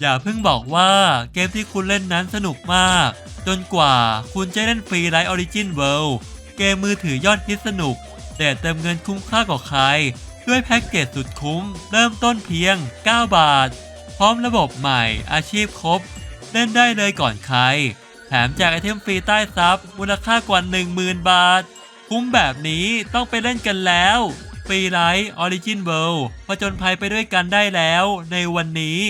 อย่าเพิ่งบอกว่าเกมที่คุณเล่นนั้นสนุกมาก จนกว่าคุณจะเล่นฟรีไลท์ออริจินเวิลด์เกมมือถือยอดฮิตสนุก แต่เติมเงินคุ้มค่ากว่าใคร ด้วยแพ็กเกจสุดคุ้ม เริ่มต้นเพียง 9 บาท พร้อมระบบใหม่ อาชีพครบ เล่นได้เลยก่อนใคร แถมแจกไอเทมฟรีใต้ซับมูลค่ากว่า 10,000 บาท คุ้มแบบนี้ต้องไปเล่นกันแล้วฟรีไลท์ออริจินเวิลด์ผจญภัยไปด้วยกันได้แล้วในวันนี้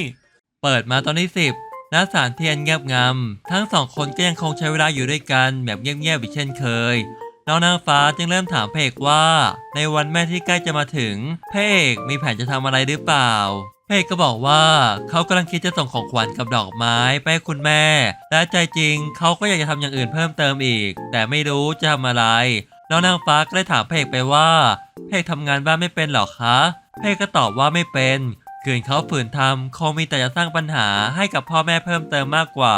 ปิดมาตอนที่ 10ณสถานเทียนเงียบงำทั้งสองคนก็ยังคงใช้เวลาอยู่ด้วยกันแบบเงียบๆอีกเช่นเคยน้องนางฟ้าจึงเริ่มถามพระเอกว่า ในวันแม่ที่ใกล้จะมาถึงพระเอกมีแผนจะทำอะไรหรือเปล่าพระเอกก็บอกว่าเขากำลังคิดจะส่งของขวัญกับดอกไม้ไปให้คุณแม่ และใจจริงเขาก็อยากจะทำอย่างอื่นเพิ่มเติมอีก แต่ไม่รู้จะทำอะไร น้องนางฟ้าก็เลยถามพระเอกไปว่าพระเอกทำงานบ้านไม่เป็นหรอคะพระเอกก็ตอบว่าไม่เป็น ขืนเขาฝืนทำคงมีแต่จะสร้างปัญหาให้กับพ่อแม่เพิ่มเติมมากกว่า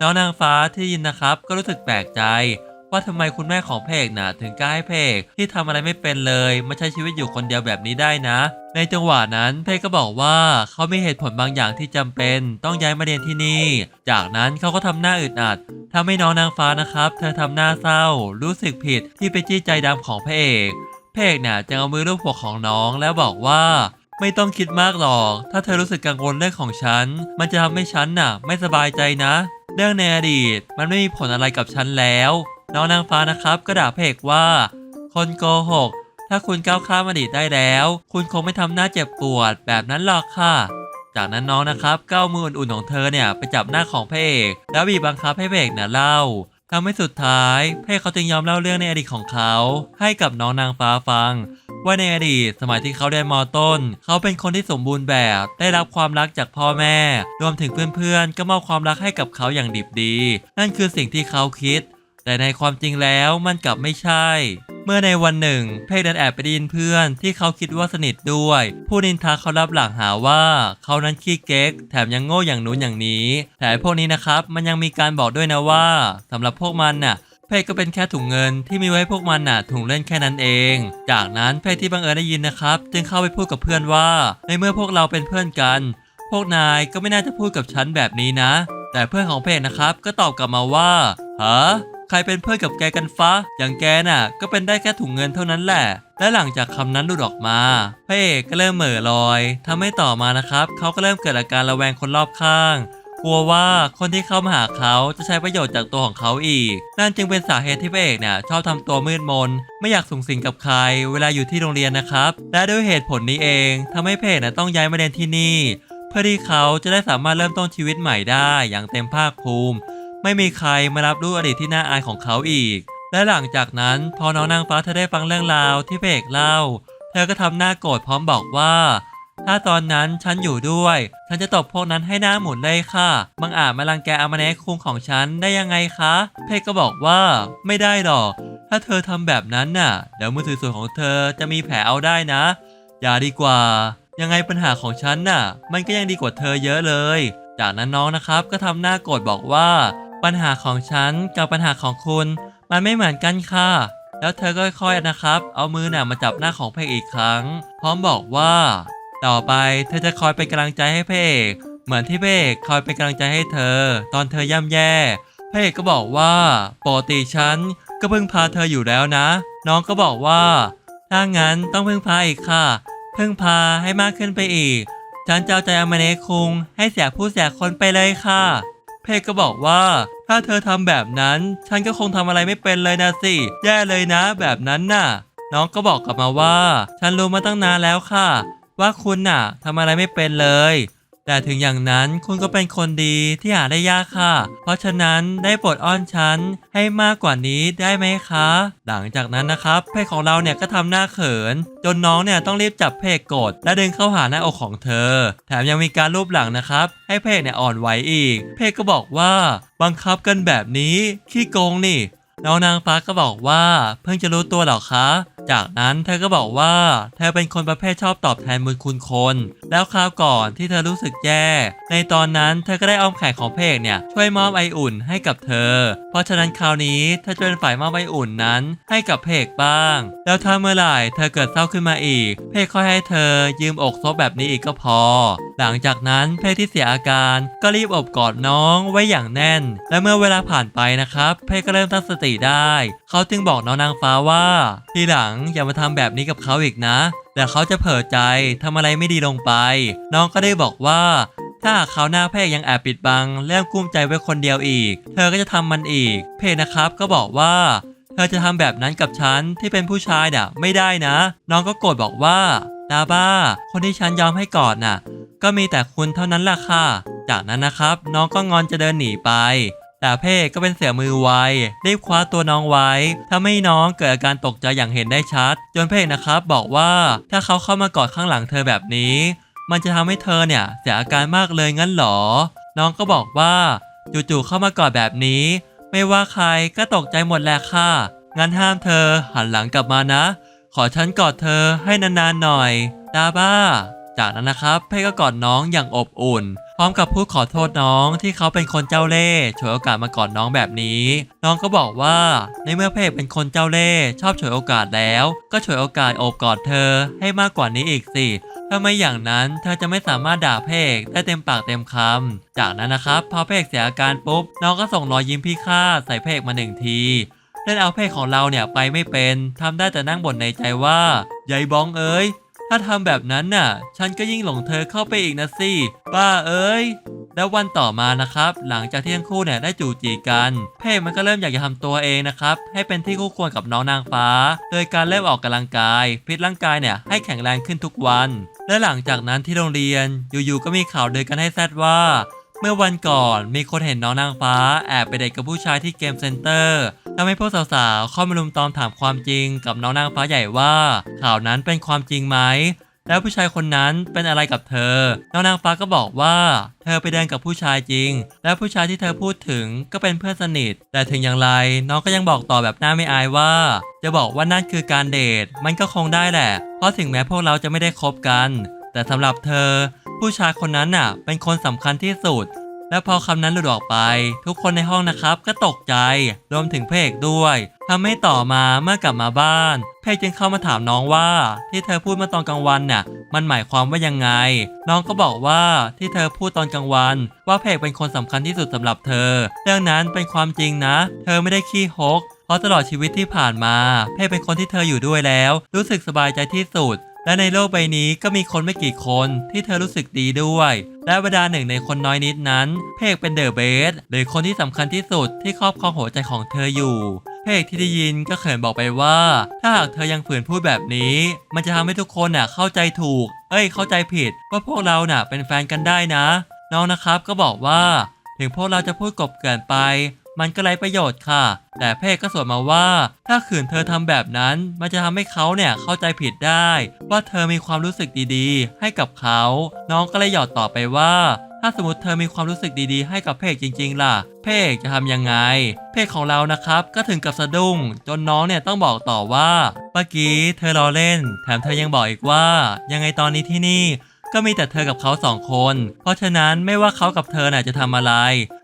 น้องนางฟ้าที่ยินนะครับ ก็รู้สึกแปลกใจ ว่าทำไมคุณแม่ของเพกน่ะถึงกล้าให้เพกที่ทำอะไรไม่เป็นเลยมาใช้ชีวิตอยู่คนเดียวแบบนี้ได้นะ ในจังหวะนั้นเพกก็บอกว่าเขามีเหตุผลบางอย่างที่จำเป็น ต้องย้ายมาเรียนที่นี่ จากนั้นเขาก็ทำหน้าอึดอัดทำให้น้องนางฟ้านะครับ เธอทำหน้าเศร้า รู้สึกผิดที่ไปจี้ใจดำของพระเอกพระเอกน่ะจึงเอามือลูบหัวของน้องแล้วบอกว่า ไม่ต้องคิดมากหรอก ถ้าเธอรู้สึกกังวลเรื่องของฉัน มันจะทำให้ฉันน่ะ ไม่สบายใจนะ เรื่องในอดีต มันไม่มีผลอะไรกับฉันแล้วน้องนางฟ้านะครับ ก็ด่าพระเอกว่า คนโกหก ถ้าคุณก้าวข้ามอดีตได้แล้ว คุณคงไม่ทำหน้าเจ็บปวดแบบนั้นหรอกค่ะ จากนั้นน้องนะครับก็เอามืออุ่นๆของเธอเนี่ยไปจับหน้าของพระเอก แล้วบีบบังคับให้พระเอกเนี่ยเล่า ทำให้สุดท้ายเพ่เขาจึงยอมเล่าเรื่องในอดีตของเขา ให้กับน้องนางฟ้าฟัง ว่าในอดีตสมัยที่เขาเรียนมต้น เขาเป็นคนที่สมบูรณ์แบบ ได้รับความรักจากพ่อแม่ รวมถึงเพื่อนๆ ก็มอบความรักให้กับเขาอย่างดิบดี นั่นคือสิ่งที่เขาคิด แต่ในความจริงแล้วมันกลับไม่ใช่ เมื่อในวันหนึ่ง เพกดันแอบไปดินเพื่อนที่เขาคิดว่าสนิทด้วย ผู้นินทาเขารับหลังหาว่าเขานั้นขี้เก๊ก แถมยังโง่อย่างนู้นอย่างนี้แต่พวกนี้นะครับมันยังมีการบอกด้วยนะว่าสำหรับพวกมันน่ะเพศก็เป็นแค่ถุงเงินที่มีไว้พวกมันน่ะถุงเล่นแค่นั้นเอง จากนั้นเพศที่บังเอิญได้ยินนะครับ จึงเข้าไปพูดกับเพื่อนว่า ในเมื่อพวกเราเป็นเพื่อนกัน พวกนายก็ไม่น่าจะพูดกับฉันแบบนี้นะ แต่เพื่อนของเพศนะครับก็ตอบกลับมาว่าฮะ ใครเป็นเพื่อนกับแกกันฟ้า อย่างแกน่ะ ก็เป็นได้แค่ถุงเงินเท่านั้นแหละ และหลังจากคำนั้นหลุดออกมาพระเอกก็เริ่มเหม่อลอยทำให้ต่อมานะครับ เขาก็เริ่มเกิดอาการระแวงคนรอบข้างกลัวว่าคนที่เข้ามาหาเขาจะใช้ประโยชน์จากตัวของเขาอีก นั่นจึงเป็นสาเหตุที่พระเอกเนี่ยชอบทำตัวมืดมน ไม่อยากสูงสิงกับใคร เวลาอยู่ที่โรงเรียนนะครับ และด้วยเหตุผลนี้เองทำให้พระเอกน่ะต้องย้ายมาเรียนที่นี่ เพื่อที่เขาจะได้สามารถเริ่มต้นชีวิตใหม่ได้อย่างเต็มภาคภูมิ ไม่มีใครมารับรู้อดีตที่น่าอายของเขาอีก และหลังจากนั้นพอน้องนางฟ้าเธอได้ฟังเรื่องราวที่พระเอกเล่า เธอก็ทำหน้าโกรธพร้อมบอกว่า ถ้าตอนนั้นฉันอยู่ด้วย ฉันจะตบพวกนั้นให้หน้าหมุนเลยค่ะบังอาจมารังแกอามาเนะคุงของฉันได้ยังไงคะเพกก็บอกว่าไม่ได้หรอก ถ้าเธอทำแบบนั้นน่ะเดี๋ยวมือสวยของเธอจะมีแผลเอาได้นะ อย่าดีกว่า ยังไงปัญหาของฉันน่ะ มันก็ยังดีกว่าเธอเยอะเลยจากนั้นน้องนะครับก็ทำหน้าโกรธบอกว่า ปัญหาของฉันกับปัญหาของคุณ มันไม่เหมือนกันค่ะ แล้วเธอก็ค่อยๆนะครับ เอามือหน่ะมาจับหน้าของพระเอกอีกครั้ง พร้อมบอกว่า ต่อไปเธอจะคอยเป็นกำลังใจให้พระเอกเหมือนที่พระเอกคอยเป็นกำลังใจให้เธอ ตอนเธอย่ำแย่พระเอกก็บอกว่าปกติฉันก็เพึ่งพาเธออยู่แล้วนะ น้องก็บอกว่า ถ้างั้นต้องเพึ่งพาอีกค่ะ เพึ่งพาให้มากขึ้นไปอีก ฉันจะเอาใจอามาเนคุงให้เสียผู้เสียคนไปเลยค่ะ เพกก็บอกว่า ถ้าเธอทำแบบนั้น ฉันก็คงทำอะไรไม่เป็นเลยนะสิ แย่เลยนะ แบบนั้นน่ะ น้องก็บอกกลับมาว่า ฉันรู้มาตั้งนานแล้วค่ะ ว่าคุณน่ะทำอะไรไม่เป็นเลย แต่ถึงอย่างนั้นคุณก็เป็นคนดีที่หาได้ยากค่ะ เพราะฉะนั้นได้โปรดอ้อนฉันให้มากกว่านี้ได้ไหมคะ หลังจากนั้นนะครับเพกของเราเนี่ยก็ทำหน้าเขิน จนน้องเนี่ยต้องรีบจับเพกกด และดึงเข้าหาหน้าอกของเธอ แถมยังมีการรูปหลังนะครับ ให้เพกเนี่ยอ่อนไหวอีก เพกก็บอกว่าบังคับกันแบบนี้ขี้โกงนี่น้องนางฟ้าก็บอกว่าเพิ่งจะรู้ตัวหรอคะจากนั้นเธอก็บอกว่า เธอเป็นคนประเภทชอบตอบแทนบุญคุณคน แล้วคราวก่อนที่เธอรู้สึกแย่ ในตอนนั้นเธอก็ได้อ้อมแขนของเอกเนี่ยช่วยมอบไออุ่นให้กับเธอ เพราะฉะนั้นคราวนี้เธอจะเป็นฝ่ายมอบไออุ่นนั้น ให้กับเอกบ้าง แล้วถ้าเมื่อไหร่เธอเกิดเศร้าขึ้นมาอีก เพกค่อยให้เธอยืมอกซบแบบนี้อีกก็พอ หลังจากนั้นเพกที่เสียอาการก็รีบอบกอดน้องไว้อย่างแน่น และเมื่อเวลาผ่านไปนะครับ เพกก็เริ่มตั้งสติได้ เขาจึงบอกน้องนางฟ้าว่า ทีหลังอย่ามาทำแบบนี้กับเขาอีกนะเดี๋ยวเขาจะเผลอใจทำอะไรไม่ดีลงไป น้องก็ได้บอกว่า ถ้าเขาหน้าเพกยังแอบปิดบังเริ่มกุ้มใจไว้คนเดียวอีก เธอก็จะทำมันอีก เพกนะครับก็บอกว่าเธอจะทำแบบนั้นกับฉันที่เป็นผู้ชายน่ะไม่ได้นะ น้องก็โกรธบอกว่าดาบ้า คนที่ฉันยอมให้กอดน่ะ ก็มีแต่คุณเท่านั้นแหละค่ะ จากนั้นนะครับ น้องก็งอนจะเดินหนีไป แต่เพ่ก็เป็นเสียมือไวรีบคว้าตัวน้องไว้ทำให้น้องเกิดอาการตกใจอย่างเห็นได้ชัด จนเพ่นะครับบอกว่าถ้าเขาเข้ามากอดข้างหลังเธอแบบนี้ มันจะทำให้เธอเนี่ยเสียอาการมากเลยงั้นเหรอ น้องก็บอกว่าจู่ๆเข้ามากอดแบบนี้ ไม่ว่าใครก็ตกใจหมดแหละค่ะ งั้นห้ามเธอหันหลังกลับมานะ ขอฉันกอดเธอให้นานๆหน่อยดาบ้า จากนั้นนะครับ เพ่ก็กอดน้องอย่างอบอุ่น ร้อมกับพูดขอโทษน้องที่เขาเป็นคนเจ้าเล่ห์ฉวยโอกาสมากอดน้องแบบนี้ น้องก็บอกว่า ในเมื่อเพ่เป็นคนเจ้าเล่ห์ชอบฉวยโอกาสแล้ว ก็ฉวยโอกาสโอบกอดเธอให้มากกว่านี้อีกสิถ้าไม่อย่างนั้นเธอจะไม่สามารถด่าเพกได้เต็มปากเต็มคำจากนั้นนะครับพอเพกเสียอาการปุ๊บน้องก็ส่งรอยยิ้มพี่ค่าใส่เพกมาหนึ่งทีเล่นเอาเพกของเราเนี่ยไปไม่เป็นทำได้แต่นั่งบ่นในใจว่ายายบ้องเอ้ย ถ้าทำแบบนั้นน่ะ ฉันก็ยิ่งหลงเธอเข้าไปอีกนะสิ ป้าเอ้ย แล้ววันต่อมานะครับ หลังจากที่ทั้งคู่เนี่ยได้จูจีกัน เพกมันก็เริ่มอยากจะทำตัวเองนะครับ ให้เป็นที่คู่ควรกับน้องนางฟ้า โดยการเริ่มออกกำลังกาย ฟิตร่างกายเนี่ยให้แข็งแรงขึ้นทุกวัน และหลังจากนั้นที่โรงเรียน อยู่ๆ ก็มีข่าวเดินกันให้แซดว่าเมื่อวันก่อนมีคนเห็นน้องนางฟ้าแอบไปเดทกับผู้ชายที่เกมเซ็นเตอร์ ทำให้พวกสาวๆเข้ามารุมตอมถามความจริงกับน้องนางฟ้าใหญ่ว่า ข่าวนั้นเป็นความจริงไหมแล้วผู้ชายคนนั้นเป็นอะไรกับเธอ น้องนางฟ้าก็บอกว่า เธอไปเดินกับผู้ชายจริง และผู้ชายที่เธอพูดถึงก็เป็นเพื่อนสนิท แต่ถึงอย่างไรน้องก็ยังบอกต่อแบบหน้าไม่อายว่า จะบอกว่านั่นคือการเดท มันก็คงได้แหละ เพราะถึงแม้พวกเราจะไม่ได้คบกัน แต่สำหรับเธอ ผู้ชายคนนั้นน่ะ เป็นคนสำคัญที่สุด และพอคำนั้นหลุดออกไป ทุกคนในห้องนะครับก็ตกใจ รวมถึงเพกด้วยทำให้ต่อมาเมื่อกลับมาบ้าน เพกจึงเข้ามาถามน้องว่า ที่เธอพูดเมื่อตอนกลางวันน่ะมันหมายความว่ายังไง น้องก็บอกว่าที่เธอพูดตอนกลางวัน ว่าเพกเป็นคนสำคัญที่สุดสำหรับเธอ เรื่องนั้นเป็นความจริงนะ เธอไม่ได้ขี้ฮกเพราะตลอดชีวิตที่ผ่านมา เพกเป็นคนที่เธออยู่ด้วยแล้ว รู้สึกสบายใจที่สุด และในโลกใบนี้ก็มีคนไม่กี่คนที่เธอรู้สึกดีด้วย และบรรดาหนึ่งในคนน้อยนิดนั้น เพกเป็นเดอะเบสหรือคนที่สำคัญที่สุดที่ครอบครองหัวใจของเธออยู่ เพกที่ได้ยินก็เขินบอกไปว่า ถ้าหากเธอยังฝืนพูดแบบนี้ มันจะทำให้ทุกคนน่ะเข้าใจถูก เอ้ยเข้าใจผิดว่าพวกเราน่ะเป็นแฟนกันได้นะ น้องนะครับก็บอกว่า ถึงพวกเราจะพูดกบเกินไป มันก็ไร้ประโยชน์ค่ะ แต่เพกก็สวนมาว่า ถ้าขืนเธอทำแบบนั้น มันจะทำให้เขาเนี่ยเข้าใจผิดได้ ว่าเธอมีความรู้สึกดีๆ ให้กับเขา น้องก็เลยหยอดต่อไปว่า ถ้าสมมติเธอมีความรู้สึกดีๆ ให้กับเพกจริง ๆ ล่ะ เพกจะทำยังไง เพกของเรานะครับ ก็ถึงกับสะดุ้ง จนน้องเนี่ยต้องบอกต่อว่าเมื่อกี้เธอรอเล่น แถมเธอยังบอกอีกว่า ยังไงตอนนี้ที่นี่ก็มีแต่เธอกับเขาสองคน เพราะฉะนั้นไม่ว่าเขากับเธอน่ะจะทำอะไร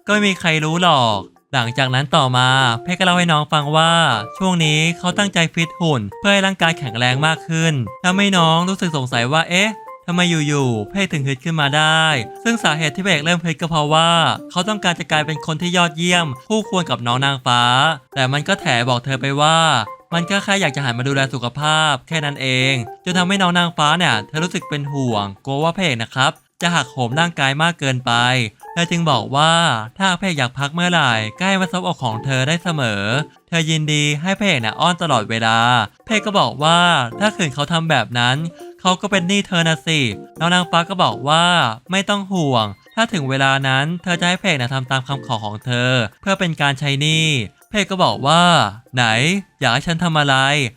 ก็ไม่มีใครรู้หรอก หลังจากนั้นต่อมาเพกก็เล่าให้น้องฟังว่า ช่วงนี้เขาตั้งใจฟิตหุ่น เพื่อให้ร่างกายแข็งแรงมากขึ้นทำให้น้องรู้สึกสงสัยว่าเอ๊ะทำไมอยู่ๆ เพกถึงฮึดขึ้นมาได้ ซึ่งสาเหตุที่เพกเริ่มฮึดก็เพราะว่า เขาต้องการจะกลายเป็นคนที่ยอดเยี่ยม คู่ควรกับน้องนางฟ้า แต่มันก็แถบอกเธอไปว่า มันก็แค่อยากจะหันมาดูแลสุขภาพ แค่นั้นเอง จนทำให้น้องนางฟ้าเนี่ย เธอรู้สึกเป็นห่วง กลัวว่าเพกนะครับ จะหักโหมร่างกายมากเกินไปเธอจึงบอกว่าถ้าเพกอยากพักเมื่อไหร่ก็ให้มาซบอกของเธอได้เสมอ เธอยินดีให้เพกนะอ้อนตลอดเวลาเพกก็บอกว่าถ้าขืนเขาทำแบบนั้นเขาก็เป็นหนี้เธอนะสิน้องนางฟ้าก็บอกว่าไม่ต้องห่วง ถ้าถึงเวลานั้นเธอจะให้เพกนะทำตามคำขอของเธอ เพื่อเป็นการใช้หนี้เพกก็บอกว่า ไหน อยากให้ฉันทำอะไร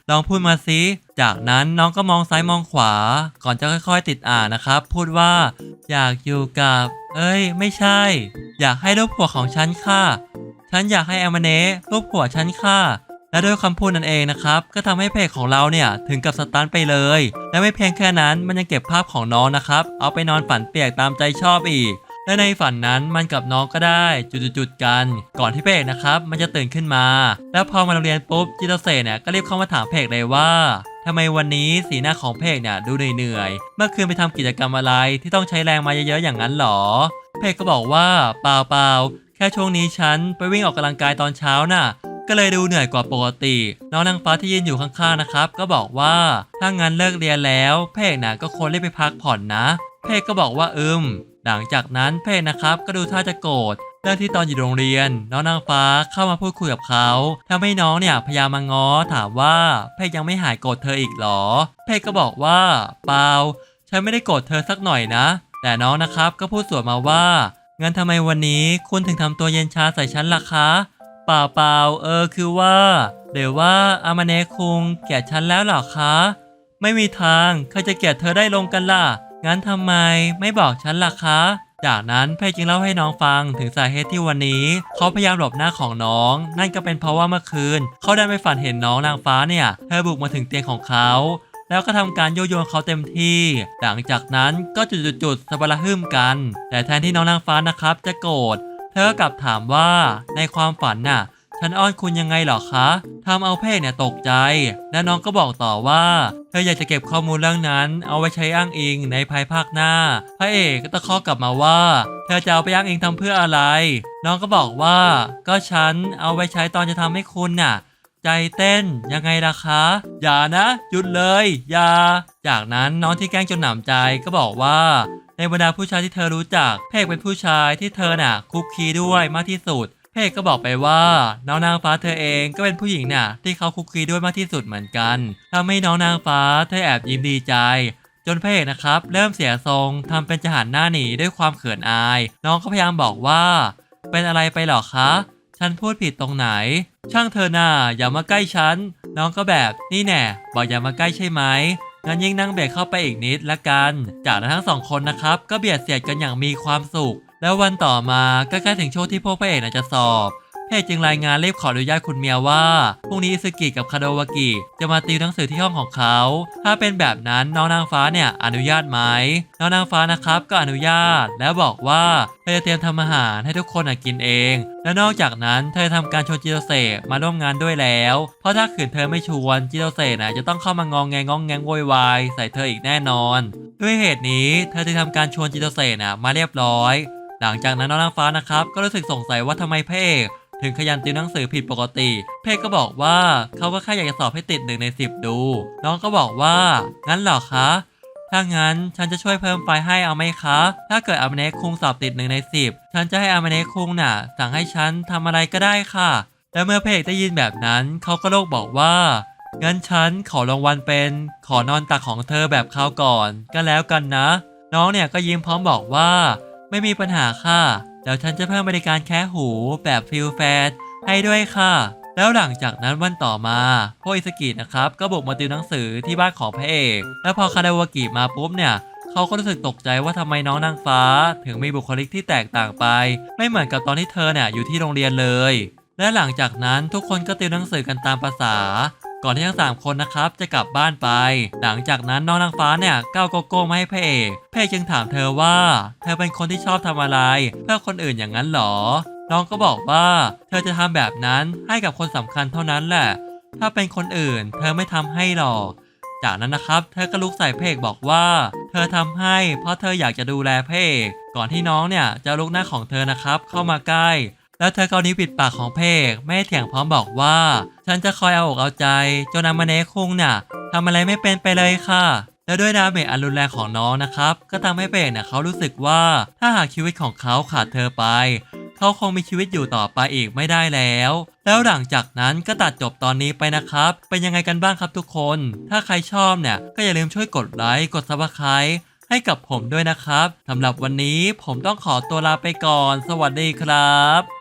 ลองพูดมาสิจากนั้นน้องก็มองซ้ายมองขวา ก่อนจะค่อย ๆ ติดอ่านนะครับพูดว่า อยากอยู่กับ เอ้ย ไม่ใช่ อยากให้รูปหัวของฉันค่ะ ฉันอยากให้แอมเนรูปหัวฉันค่ะ และด้วยคำพูดนั่นเองนะครับ ก็ทำให้เพจของเราเนี่ยถึงกับสตันไปเลย และไม่เพียงแค่นั้นมันยังเก็บภาพของน้องนะครับ เอาไปนอนฝันเปียกตามใจชอบอีกและในฝันนั้นมันกับน้องก็ได้จุดๆกัน ก่อนที่เพจนะครับ มันจะตื่นขึ้นมา แล้วพอมาโรงเรียนปุ๊บจิโตเซเนี่ยก็รีบเข้ามาถามเพจเลยว่า ทำไมวันนี้สีหน้าของเพจเนี่ยดูเหนื่อยๆเมื่อคืนไปทำกิจกรรมอะไรที่ต้องใช้แรงมาเยอะๆอย่างนั้นหรอ เพจก็บอกว่าเปล่าเปล่าๆแค่ช่วงนี้ฉันไปวิ่งออกกำลังกายตอนเช้าน่ะ ก็เลยดูเหนื่อยกว่าปกติ น้องนางฟ้าที่ยืนอยู่ข้างๆนะครับ ก็บอกว่าถ้างั้นเลิกเรียนแล้ว เพกน่ะก็ควรรีบไปพักผ่อนนะ เพกก็บอกว่าอืมหลังจากนั้นเพกนะครับก็ดูท่าจะโกรธ เรื่องที่ตอนอยู่โรงเรียน น้องนางฟ้าเข้ามาพูดคุยกับเขาทำให้น้องเนี่ยพยายามมาง้อถามว่าเพกยังไม่หายโกรธเธออีกหรอ เพกก็บอกว่าเปล่าฉันไม่ได้โกรธเธอสักหน่อยนะ แต่น้องนะครับก็พูดสวนมาว่างั้นทำไมวันนี้คุณถึงทำตัวเย็นชาใส่ฉันล่ะคะเปล่าเปล่าเออคือว่าเดี๋ยวว่าอามาเนะคุงเกลียดฉันแล้วหรอคะ ไม่มีทางใครจะเกลียดเธอได้ลงกันล่ะ งั้นทำไมไม่บอกฉันล่ะคะ จากนั้นเพจจึงเล่าให้น้องฟังถึงสาเหตุที่วันนี้ เขาพยายามหลบหน้าของน้อง นั่นก็เป็นเพราะว่าเมื่อคืน เขาได้ไปฝันเห็นน้องนางฟ้าเนี่ยเธอบุกมาถึงเตียงของเขาแล้วก็ทำการโยโยนเขาเต็มที่ หลังจากนั้นก็จุดๆๆสบาระหึมกัน แต่แทนที่น้องนางฟ้านะครับจะโกรธ เธอก็กลับถามว่าในความฝันน่ะ ฉันอ้อนคุณยังไงเหรอคะทำเอาเพกเนี่ยตกใจ และน้องก็บอกต่อว่า เธออยากจะเก็บข้อมูลเรื่องนั้น เอาไว้ใช้อ้างอิงในภายภาคหน้า พระเอกก็ตะคอกกลับมาว่า เธอจะเอาไปอ้างอิงทำเพื่ออะไร น้องก็บอกว่า ก็ฉันเอาไว้ใช้ตอนจะทำให้คุณน่ะ ใจเต้นยังไงล่ะคะ อย่านะ หยุดเลย อย่า จากนั้นน้องที่แกล้งจนหนำใจก็บอกว่าในบรรดาผู้ชายที่เธอรู้จัก เพกเป็นผู้ชายที่เธอน่ะคุกคีด้วยมากที่สุด เพกก็บอกไปว่าน้องนางฟ้าเธอเองก็เป็นผู้หญิงน่ะที่เขาคุกคีด้วยมากที่สุดเหมือนกันทำให้น้องนางฟ้าเธอแอบยิ้มดีใจ จนพระเอกนะครับเริ่มเสียทรงทำเป็นจะหันหน้าหนีด้วยความเขินอาย น้องก็พยายามบอกว่า เป็นอะไรไปหรอคะ ฉันพูดผิดตรงไหน ช่างเธอหน่าอย่ามาใกล้ฉัน น้องก็แบบนี่แน่บอกอย่ามาใกล้ใช่ไหมงั้นยิ่งนั่งเบียดเข้าไปอีกนิดละกัน จากนั้นทั้งสองคนนะครับก็เบียดเสียดกันอย่างมีความสุข แล้ววันต่อมาก็ใกล้ถึงช่วงที่พวกพระเอกน่ะจะสอบพระเอกจึงรายงานเรียบขออนุญาตคุณเมียว่าพรุ่งนี้อิซึกิกับคาโดวากิจะมาติวหนังสือที่ห้องของเขา ถ้าเป็นแบบนั้นน้องนางฟ้าเนี่ยอนุญาตไหมน้องนางฟ้านะครับก็อนุญาต แล้วบอกว่าเธอจะเตรียมทำอาหารให้ทุกคนกินเอง และนอกจากนั้นเธอทำการชวนจิโตเซมาร่วมงานด้วยแล้ว เพราะถ้าขืนเธอไม่ชวนจิโตเซน่ะจะต้องเข้ามางองแงงองแงงโวยวายใส่เธออีกแน่นอน ด้วยเหตุนี้เธอจึงทำการชวนจิโตเซน่ะมาเรียบร้อย หลังจากนั้นน้องนางฟ้านะครับ ก็รู้สึกสงสัยว่าทำไมพระเอกถึงขยันติวหนังสือผิดปกติ เพกก็บอกว่าเขาก็แค่อยากจะสอบให้ติดหนึ่งในสิบดู น้องก็บอกว่า งั้นเหรอคะ ถ้างั้นฉันจะช่วยเพิ่มไฟให้เอาไหมคะ ถ้าเกิดอามาเนะคุงสอบติดหนึ่งในสิบฉันจะให้อามาเนะคุงน่ะ สั่งให้ฉันทำอะไรก็ได้ค่ะ และเมื่อเพกได้ยินแบบนั้นเขาก็โลกบอกว่า งั้นฉันขอรางวัลเป็น ขอนอนตักของเธอแบบคราวก่อน ก็แล้วกันนะ น้องเนี่ยก็ยิ้มพร้อมบอกว่า ไม่มีปัญหาค่ะเดี๋ยวฉันจะเพิ่มบริการแค่หูแบบฟิลแฟดให้ด้วยค่ะ แล้วหลังจากนั้นวันต่อมาพวกอิสกินะครับ ก็บุกมาติวหนังสือที่บ้านของพระเอก แล้วพอคาดาวากิมาปุ๊บเนี่ยเขาก็รู้สึกตกใจว่าทำไมน้องนางฟ้า ถึงมีบุคลิกที่แตกต่างไป ไม่เหมือนกับตอนที่เธอเนี่ยอยู่ที่โรงเรียนเลย และหลังจากนั้นทุกคนก็ติวหนังสือกันตามภาษา ก่อนที่ทั้งสามคนนะครับจะกลับบ้านไป หลังจากนั้นน้องนางฟ้าเนี่ยก้าวโกโก้มาให้พระเอกพระเอกจึงถามเธอว่า เธอเป็นคนที่ชอบทำอะไร เพื่อคนอื่นอย่างนั้นหรอ น้องก็บอกว่า เธอจะทำแบบนั้นให้กับคนสำคัญเท่านั้นแหละ ถ้าเป็นคนอื่น เธอไม่ทำให้หรอก จากนั้นนะครับเธอก็ลุกใส่เพกบอกว่า เธอทำให้เพราะเธออยากจะดูแลเพกก่อนที่น้องเนี่ยจะลุกหน้าของเธอนะครับเข้ามาใกล้ แล้วเธอก็เอานิ้วปิดปากของเพกไม่เถียงพร้อมบอกว่า ฉันจะคอยเอาอกเอาใจจนอามาเนะคุงน่ะทำอะไรไม่เป็นไปเลยค่ะ แล้วด้วยดาเมจอันรุนแรงของน้องนะครับ ก็ทำให้เพกเนี่ยเขารู้สึกว่าถ้าหากชีวิตของเขาขาดเธอไป เขาคงมีชีวิตอยู่ต่อไปอีกไม่ได้แล้ว แล้วหลังจากนั้นก็ตัดจบตอนนี้ไปนะครับ เป็นยังไงกันบ้างครับทุกคน ถ้าใครชอบเนี่ยก็อย่าลืมช่วยกดไลค์กดซับสไครต์ให้กับผมด้วยนะครับสำหรับวันนี้ผมต้องขอตัวลาไปก่อน สวัสดีครับ